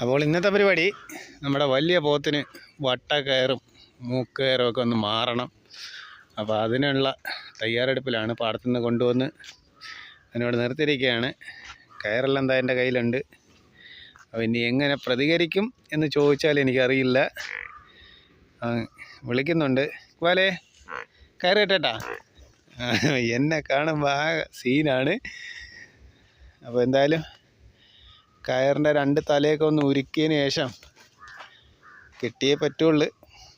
അപ്പോൾ ഇന്നത്തെ പരിപാടി നമ്മുടെ വലിയ പോത്തിന് വട്ട കയറും മൂക്കയറും ഒക്കെ ഒന്ന് മാറണം. അപ്പോൾ അതിനുള്ള തയ്യാറെടുപ്പിലാണ് പാടത്തു നിന്ന് കൊണ്ടുവന്ന് അതിനോട് നിർത്തിയിരിക്കുകയാണ്. കയറെല്ലാം എന്താ എന്റെ കയ്യിലുണ്ട്? അപ്പോൾ ഇനി എങ്ങനെ പ്രതികരിക്കും എന്ന് ചോദിച്ചാൽ എനിക്കറിയില്ല. വിളിക്കുന്നുണ്ട്. വാലേ കയറി കെട്ടേട്ടാ എന്നെ കാണുമ്പോൾ ആ സീനാണ് അപ്പോൾ എന്തായാലും കയറിന്റെ രണ്ട് തലയൊക്കെ ഒന്ന് ഉരുക്കിയതിന് ശേഷം കെട്ടിയേ പറ്റുള്ളൂ.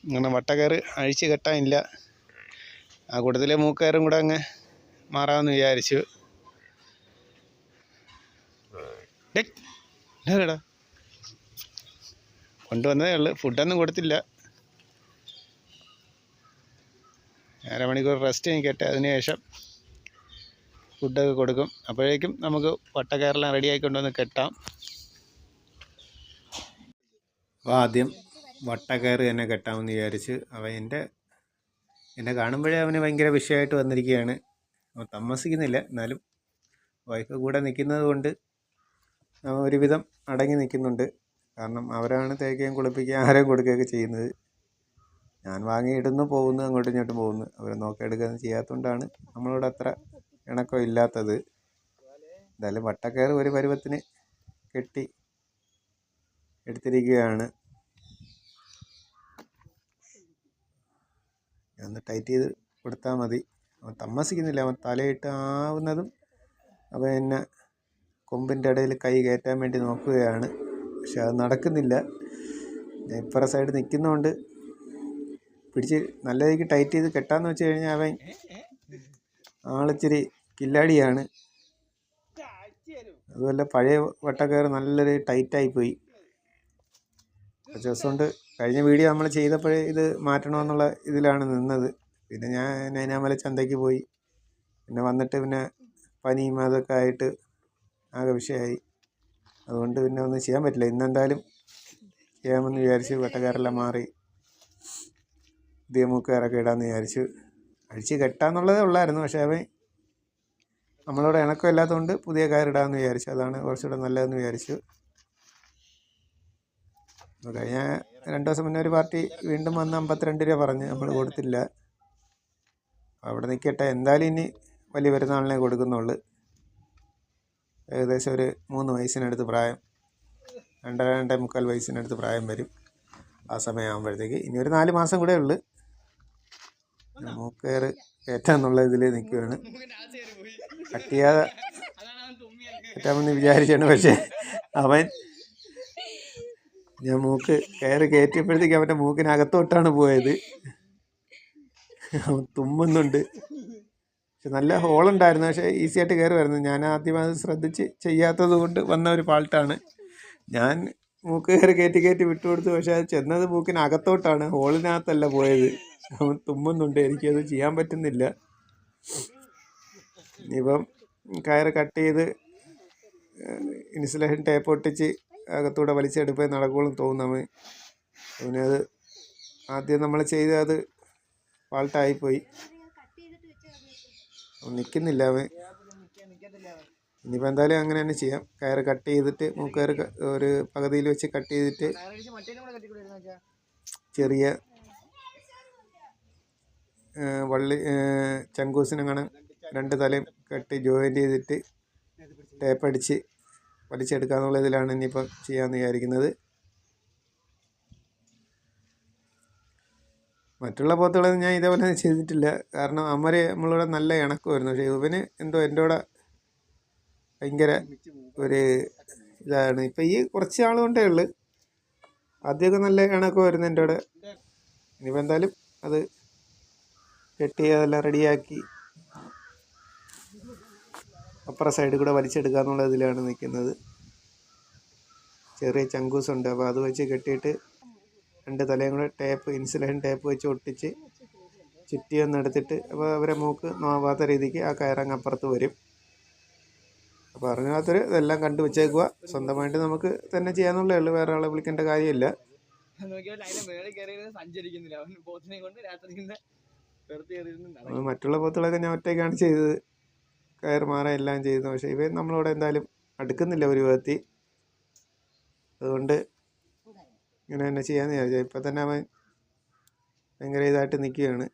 അങ്ങനെ വട്ടക്കയറ് അഴിച്ച് കെട്ടാനില്ല. ആ കൂട്ടത്തിലെ മൂക്കയറും കൂടെ അങ്ങ് മാറാമെന്ന് വിചാരിച്ചു. ഇതാരെടാ? കൊണ്ടുവന്നതേ ഉള്ളു. ഫുഡൊന്നും കൊടുത്തില്ല. അരമണിക്കൂർ റെസ്റ്റ് എനിക്കട്ടെ അതിന് ശേഷം ഫുഡൊക്കെ കൊടുക്കും. അപ്പോഴേക്കും നമുക്ക് വട്ടക്കയറെല്ലാം റെഡി ആയിക്കൊണ്ടുവന്ന് കെട്ടാം. അപ്പോൾ ആദ്യം വട്ടക്കയർ തന്നെ കെട്ടാമെന്ന് വിചാരിച്ച് അവൻ എന്റെ എന്നെ കാണുമ്പോഴേ അവന് ഭയങ്കര വിഷയമായിട്ട് വന്നിരിക്കുകയാണ്. അവൻ താമസിക്കുന്നില്ല. എന്നാലും വൈഫ് കൂടെ നിൽക്കുന്നത് കൊണ്ട് ഒരുവിധം അടങ്ങി നിൽക്കുന്നുണ്ട്. കാരണം അവരാണ് തേക്കുകയും കുളിപ്പിക്കുകയും ആഹാരം കൊടുക്കുകയൊക്കെ ചെയ്യുന്നത്. ഞാൻ വാങ്ങിയിടുന്നു പോകുന്നു അങ്ങോട്ടും ഇങ്ങോട്ടും പോകുന്നു. അവരെ നോക്കിയെടുക്കുകയൊന്നും ചെയ്യാത്തതുകൊണ്ടാണ് നമ്മളോട് അത്ര ഇണക്കം ഇല്ലാത്തത്. എന്തായാലും വട്ടക്കയറ് ഒരു പരുവത്തിന് കെട്ടി എടുത്തിരിക്കുകയാണ്. ഒന്ന് ടൈറ്റ് ചെയ്ത് കൊടുത്താൽ മതി. അവൻ തമ്മസിക്കുന്നില്ല. അവൻ തലയിട്ട് ആവുന്നതും അവൻ എന്നെ കൊമ്പിന്റെ ഇടയിൽ കൈ കയറ്റാൻ വേണ്ടി നോക്കുകയാണ്. പക്ഷെ അത് നടക്കുന്നില്ല. ഇപ്പുറ സൈഡ് നിൽക്കുന്നതുകൊണ്ട് പിടിച്ച് നല്ല രീതിക്ക് ടൈറ്റ് ചെയ്ത് കെട്ടാന്ന് വെച്ച് കഴിഞ്ഞാൽ അവൻ ആളിച്ചിരി കില്ലാടിയാണ്. അതുപോലെ പഴയ വട്ടക്കയർ നല്ലൊരു ടൈറ്റായി പോയി കുറച്ച് ദിവസം കൊണ്ട് കഴിഞ്ഞ വീഡിയോ നമ്മൾ ചെയ്തപ്പോഴേ ഇത് മാറ്റണമെന്നുള്ള ഇതിലാണ് നിന്നത്. പിന്നെ ഞാൻ നൈനാമല ചന്തയ്ക്ക് പോയി. പിന്നെ വന്നിട്ട് പിന്നെ പനിയും അതൊക്കെ ആയിട്ട് ആകെ വിഷയമായി അതുകൊണ്ട് പിന്നെ ഒന്നും ചെയ്യാൻ പറ്റില്ല. ഇന്നെന്തായാലും ചെയ്യാമെന്ന് വിചാരിച്ച് വെട്ടക്കാരെല്ലാം മാറി പുതിയ മൂക്കുകാരൊക്കെ ഇടാമെന്ന് വിചാരിച്ചു അഴിച്ച് കെട്ടാന്നുള്ളതേ ഉള്ളായിരുന്നു. പക്ഷേ അവൻ നമ്മളോട് ഇണക്കം ഇല്ലാത്തതുകൊണ്ട് പുതിയ കയറിടാമെന്ന് വിചാരിച്ചു. അതാണ് കുറച്ചുകൂടെ നല്ലതെന്ന് വിചാരിച്ചു. കഴിഞ്ഞ രണ്ട് ദിവസം മുന്നേ ഒരു പാർട്ടി വീണ്ടും വന്ന് അമ്പത്തിരണ്ട് രൂപ പറഞ്ഞ് നമ്മൾ കൊടുത്തില്ല. അവിടെ നിൽക്കട്ടെ എന്തായാലും ഇനി വലിയ പെരുന്നാളിനെ കൊടുക്കുന്നുള്ളൂ. ഏകദേശം ഒരു മൂന്ന് വയസ്സിനടുത്ത് പ്രായം രണ്ടര രണ്ടേ മുക്കാൽ വയസ്സിനടുത്ത് പ്രായം വരും ആ സമയമാകുമ്പോഴത്തേക്ക് ഇനി ഒരു നാല് മാസം കൂടെ ഉള്ളു. മൂക്കേറ് കയറ്റാന്നുള്ള ഇതിൽ നിൽക്കുകയാണ് കട്ട് കയറ്റാമെന്ന് വിചാരിച്ചാണ് പക്ഷേ അവൻ ഞാൻ മൂക്ക് കയറി കയറ്റിയപ്പോഴത്തേക്ക് അവന്റെ മൂക്കിനകത്തോട്ടാണ് പോയത്. അവൻ തുമ്മുന്നുണ്ട്. പക്ഷെ നല്ല ഹോളുണ്ടായിരുന്നു പക്ഷേ ഈസി ആയിട്ട് കയറി വരുന്നു ഞാൻ ആദ്യം അത് ശ്രദ്ധിച്ച് ചെയ്യാത്തത് കൊണ്ട് വന്ന ഒരു ഫാൾട്ടാണ് ഞാൻ മൂക്ക് കയറി കയറ്റി കയറ്റി വിട്ടുകൊടുത്തു പക്ഷെ അത് ചെന്നത് മൂക്കിനകത്തോട്ടാണ്. ഹോളിനകത്തല്ല പോയത്. അവൻ തുമ്മുന്നുണ്ട്. എനിക്കത് ചെയ്യാൻ പറ്റുന്നില്ല. ഇപ്പം കയറ് കട്ട് ചെയ്ത് ഇൻസുലേഷൻ ടേപ്പ് ഒട്ടിച്ച് അകത്തൂടെ വലിച്ചെടുപ്പേ നടക്കുള്ളൂ തോന്നുന്നു അത് ആദ്യം നമ്മൾ ചെയ്ത് അത് ഫാൾട്ടായിപ്പോയി നിൽക്കുന്നില്ല അവൻ. ഇനിയിപ്പോൾ എന്തായാലും അങ്ങനെ തന്നെ ചെയ്യാം. കയർ കട്ട് ചെയ്തിട്ട് മൂക്കയർ ഒരു പകുതിയിൽ വെച്ച് കട്ട് ചെയ്തിട്ട് ചെറിയ വള്ളി ചങ്കൂസിനങ്ങനെ രണ്ട് തലയും കട്ട് ജോയിന്റ് ചെയ്തിട്ട് ടേപ്പ് അടിച്ച് വലിച്ചെടുക്കാന്നുള്ള ഇതിലാണ് ഇനിയിപ്പം ചെയ്യാമെന്ന് വിചാരിക്കുന്നത്. മറ്റുള്ള പോത്തുകളൊന്നും ഞാൻ ഇതേപോലെ ചെയ്തിട്ടില്ല. കാരണം അമ്മര് നമ്മളിവിടെ നല്ല ഇണക്കമായിരുന്നു. പക്ഷേ ഇവന് എന്തോ എന്റെ കൂടെ ഭയങ്കര ഒരു ഇതാണ്. ഇപ്പം ഈ കുറച്ച് നാൾ കൊണ്ടേ ഉള്ളു. ആദ്യമൊക്കെ നല്ല ഇണക്കമായിരുന്നു എന്റെ അവിടെ. ഇനിയിപ്പോൾ എന്തായാലും അത് കെട്ടി അതെല്ലാം റെഡിയാക്കി അപ്പുറ സൈഡിൽ കൂടെ വലിച്ചെടുക്കുക എന്നുള്ള ഇതിലാണ് നിൽക്കുന്നത്. ചെറിയ ചങ്കൂസ് ഉണ്ട്. അപ്പോൾ അത് വെച്ച് കെട്ടിയിട്ട് രണ്ട് തലയും കൂടെ ടേപ്പ് ഇൻസുലേഷൻ ടേപ്പ് വെച്ച് ഒട്ടിച്ച് ചുറ്റി ഒന്ന് എടുത്തിട്ട് അപ്പോൾ അവരെ മൂക്ക് നോവാത്ത രീതിക്ക് ആ കയറങ്ങ് അപ്പുറത്ത് വരും. അപ്പോൾ അറിഞ്ഞാത്തവർ ഇതെല്ലാം കണ്ടു വെച്ചേക്കുക സ്വന്തമായിട്ട് നമുക്ക് തന്നെ ചെയ്യാന്നുള്ളേ ഉള്ളൂ വേറെ ആളെ വിളിക്കേണ്ട കാര്യമില്ല. മറ്റുള്ള പോത്തുകളൊക്കെ ഞാൻ ഒറ്റയ്ക്കാണ് ചെയ്തത്. കയർ മാറാൻ എല്ലാം ചെയ്തത് പക്ഷേ ഇവ നമ്മളിവിടെ എന്തായാലും അടുക്കുന്നില്ല ഒരു വിധത്തിൽ. അതുകൊണ്ട് ഇങ്ങനെ തന്നെ ചെയ്യാമെന്ന് വിചാരിച്ചു. ഇപ്പം തന്നെ അവൻ ഭയങ്കര ഇതായിട്ട് നിൽക്കുകയാണ്.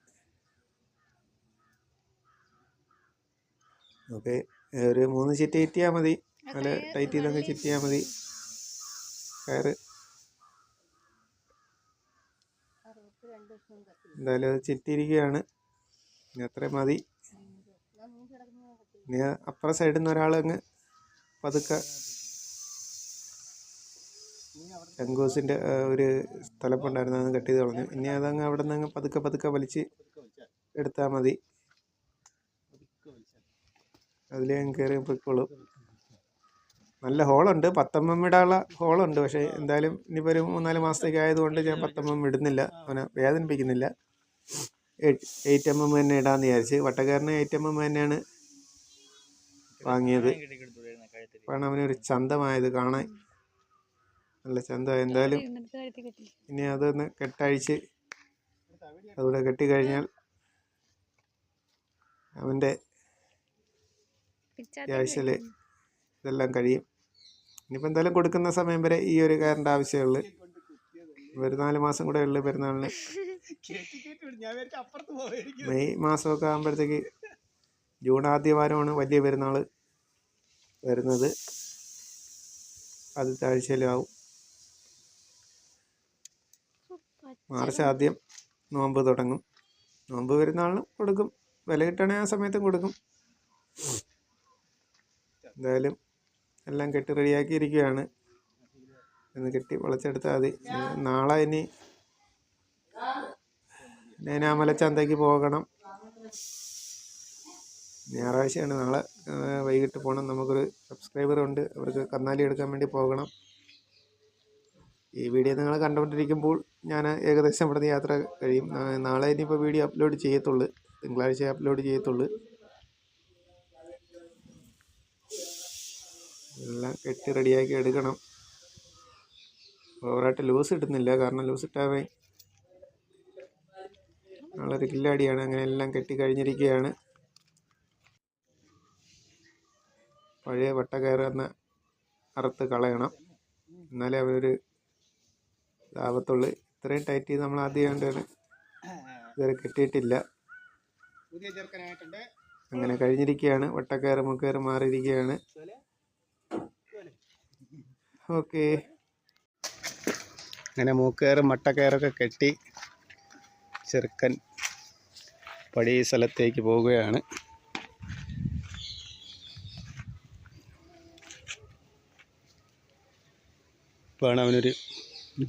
ഓക്കെ. ഒരു മൂന്ന് ചിറ്റ് ചിറ്റിയാൽ മതി. നല്ല ടൈറ്റ് ചെയ്തൊക്കെ ചിറ്റിയാൽ മതി. കയറ്. എന്തായാലും അത് ചിറ്റിയിരിക്കുകയാണ് ഇനി അത്രയും മതി. ഇനി അപ്പുറ സൈഡിൽ നിന്ന് ഒരാൾ അങ്ങ് പതുക്കെ ചങ്കൂസിന്റെ ഒരു സ്ഥലപ്പുണ്ടായിരുന്നു അത് കട്ട് ചെയ്ത് കളഞ്ഞു ഇനി അതങ്ങ് അവിടെ നിന്ന് അങ്ങ് പതുക്കെ പതുക്കെ വലിച്ച് എടുത്താൽ മതി. അതിലേ ഞാൻ കയറി പൊയ്ക്കോളും. നല്ല ഹോളുണ്ട്. പത്തമ്മം ഇടാനുള്ള ഹോളുണ്ട്. പക്ഷേ എന്തായാലും ഇനിയിപ്പോൾ ഒരു മൂന്നാൽ മാസത്തേക്ക് ആയതുകൊണ്ട് ഞാൻ പത്തമ്മം ഇടുന്നില്ല. അവനെ വേദനിപ്പിക്കുന്നില്ല. എയ്റ്റ് എം എം തന്നെ ഇടാന്ന് വിചാരിച്ച് വട്ടക്കാരന് എയ്റ്റ് എം എം തന്നെയാണ് വാങ്ങിയത്. കാരണം അവനൊരു ചന്തമായത് കാണാൻ. നല്ല ചന്തമായി എന്തായാലും ഇനി അതൊന്ന് കെട്ടഴിച്ച് അതുകൂടെ കെട്ടിക്കഴിഞ്ഞാൽ അവന്റെ ആഴ്ചയിൽ ഇതെല്ലാം കഴിയും. ഇനിയിപ്പോൾ എന്തായാലും കൊടുക്കുന്ന സമയം വരെ ഈ ഒരു കയറിന്റെ ആവശ്യമുള്ളു. ഒരു നാല് മാസം കൂടെ ഉള്ളു പെരുന്നാളിന്. മെയ് മാസമൊക്കെ ആകുമ്പോഴത്തേക്ക് ജൂൺ ആദ്യ വാരമാണ് വലിയ പെരുന്നാൾ വരുന്നത്. അത് ആദ്യത്തെ ആവും. മാർച്ച് ആദ്യം നോമ്പ് തുടങ്ങും. നോമ്പ് പെരുന്നാളിനും കൊടുക്കും. വില കിട്ടണേ ആ സമയത്തും കൊടുക്കും. എന്തായാലും എല്ലാം കെട്ടി റെഡിയാക്കിയിരിക്കുകയാണ്. ഇന്ന് കെട്ടി വളച്ചെടുത്താൽ മതി. നാളെ ഇനി നേനാമല ചന്തയ്ക്ക് പോകണം. ഞായറാഴ്ചയാണ്. നാളെ വൈകിട്ട് പോകണം. നമുക്കൊരു സബ്സ്ക്രൈബർ ഉണ്ട്. അവർക്ക് കന്നാലി എടുക്കാൻ വേണ്ടി പോകണം. ഈ വീഡിയോ നിങ്ങൾ കണ്ടുകൊണ്ടിരിക്കുമ്പോൾ ഞാൻ ഏകദേശം ഇവിടുന്ന് യാത്ര കഴിയും. നാളെ ഇനിയിപ്പോൾ വീഡിയോ അപ്ലോഡ് ചെയ്യത്തുള്ളൂ. തിങ്കളാഴ്ച അപ്ലോഡ് ചെയ്യത്തുള്ളൂ. എല്ലാം കെട്ടി റെഡിയാക്കി എടുക്കണം. ഓവറായിട്ട് ലൂസ് ഇടുന്നില്ല. കാരണം ലൂസ് ഇട്ടാവേ നാളൊരു കില്ലാടിയാണ്. അങ്ങനെ എല്ലാം കെട്ടി കഴിഞ്ഞിരിക്കുകയാണ്. പഴയ വട്ട കയറുന്ന അറുത്ത് കളയണം. എന്നാലേ അവരൊരു ലാഭത്തുള്ളൂ ഇത്രയും ടൈറ്റ് ചെയ്ത് നമ്മൾ ആദ്യം കണ്ടാണ് ഇതുവരെ കെട്ടിയിട്ടില്ല. അങ്ങനെ കഴിഞ്ഞിരിക്കുകയാണ്. വട്ടക്കയറ് മുക്കയറ് മാറിയിരിക്കുകയാണ്. ഓക്കെ. അങ്ങനെ മൂക്കയറും മട്ടക്കയറൊക്കെ കെട്ടി ചെറുക്കൻ പടി സ്ഥലത്തേക്ക് പോവുകയാണ്. ഇപ്പോഴാണ് അവനൊരു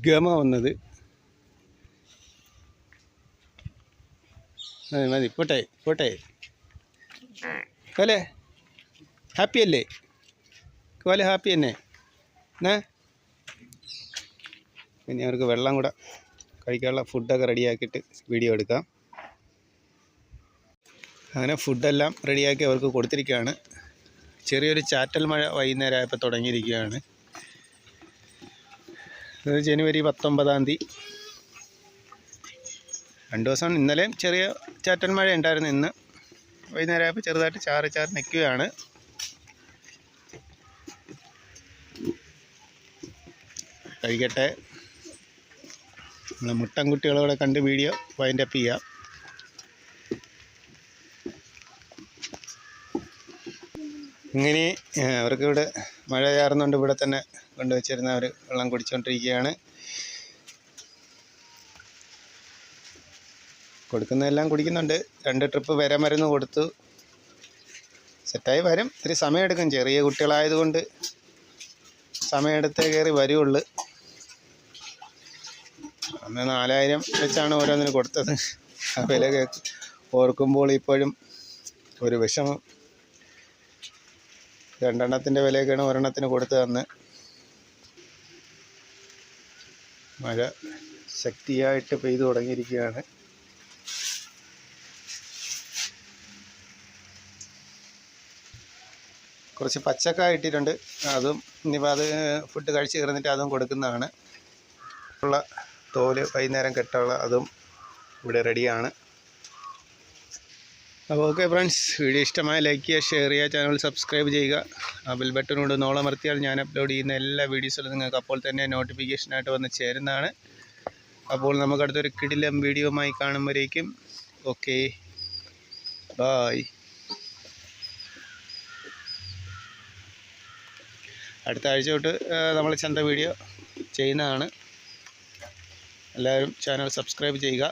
ഗമ വന്നത് മതി മതി പോട്ടെ പോട്ടെ. കോലെ ഹാപ്പി അല്ലേ കോലെ ഹാപ്പി തന്നെ എന്നാ പിന്നെ അവർക്ക് വെള്ളം കൂടെ കഴിക്കാനുള്ള ഫുഡൊക്കെ റെഡിയാക്കിയിട്ട് വീഡിയോ എടുക്കാം. അങ്ങനെ ഫുഡെല്ലാം റെഡിയാക്കി അവർക്ക് കൊടുത്തിരിക്കുകയാണ്. ചെറിയൊരു ചാറ്റൽ മഴ വൈകുന്നേരം ആയപ്പോൾ തുടങ്ങിയിരിക്കുകയാണ്. ജനുവരി പത്തൊമ്പതാം തീയതി. രണ്ട് ദിവസം ഇന്നലെയും ചെറിയ ചാറ്റൽ മഴ ഉണ്ടായിരുന്നു ഇന്ന്. വൈകുന്നേരം ആയപ്പോൾ ചെറുതായിട്ട് ചാറി ചാറി നിൽക്കുകയാണ്. കഴിക്കട്ടെ. മുട്ടൻ കുട്ടികളെ കണ്ട് വീഡിയോ വൈൻഡ് അപ്പ് ചെയ്യാം. ഇങ്ങനെ അവർക്കിവിടെ മഴ ചാർന്നുകൊണ്ട് ഇവിടെ തന്നെ കൊണ്ടുവച്ചിരുന്ന അവർ വെള്ളം കുടിച്ചുകൊണ്ടിരിക്കുകയാണ് കൊടുക്കുന്നതെല്ലാം കുടിക്കുന്നുണ്ട്. രണ്ട് ട്രിപ്പ് വരെ മരുന്ന് കൊടുത്തു. സെറ്റായി വരും. ഇത്തിരി സമയമെടുക്കും. ചെറിയ കുട്ടികളായതുകൊണ്ട് സമയമെടുത്തേ കയറി വരുള്ളൂ അന്ന് നാലായിരം വെച്ചാണ് ഓരോന്നിന് കൊടുത്തത്. ആ വില ഓർക്കുമ്പോൾ ഇപ്പോഴും ഒരു വിഷമം. രണ്ടെണ്ണത്തിന്റെ വിലയൊക്കെയാണ് ഒരെണ്ണത്തിന് കൊടുത്തത് അന്ന്. മഴ ശക്തിയായിട്ട് പെയ്തു തുടങ്ങിയിരിക്കുകയാണ്. കുറച്ച് പച്ചക്ക ഇട്ടിട്ടുണ്ട്. അതും ഇനിയിപ്പോൾ അത് ഫുഡ് കഴിച്ച് കയറുന്നിട്ട് അതും കൊടുക്കുന്നതാണ്. ഉള്ള തോൽ വൈകുന്നേരം കെട്ടുള്ള അതും ഇവിടെ റെഡിയാണ്. അപ്പോൾ ഓക്കെ ഫ്രണ്ട്സ് വീഡിയോ ഇഷ്ടമായ ലൈക്ക് ചെയ്യുക ഷെയർ ചെയ്യുക ചാനൽ സബ്സ്ക്രൈബ് ചെയ്യുക. ആ ബെൽ ബട്ടനോട് നോളമർത്തിയാൽ ഞാൻ അപ്ലോഡ് ചെയ്യുന്ന എല്ലാ വീഡിയോസിലും നിങ്ങൾക്ക് അപ്പോൾ തന്നെ നോട്ടിഫിക്കേഷനായിട്ട് വന്ന് ചേരുന്നതാണ്. അപ്പോൾ നമുക്ക് അടുത്തൊരു കിടിലം വീഡിയോമായി കാണുമ്പോഴേക്കും. ഓക്കെ ബായ് അടുത്ത ആഴ്ച തൊട്ട് നമ്മൾ ചന്ത വീഡിയോ ചെയ്യുന്നതാണ്. എല്ലാവരും ചാനൽ സബ്സ്ക്രൈബ് ചെയ്യുക.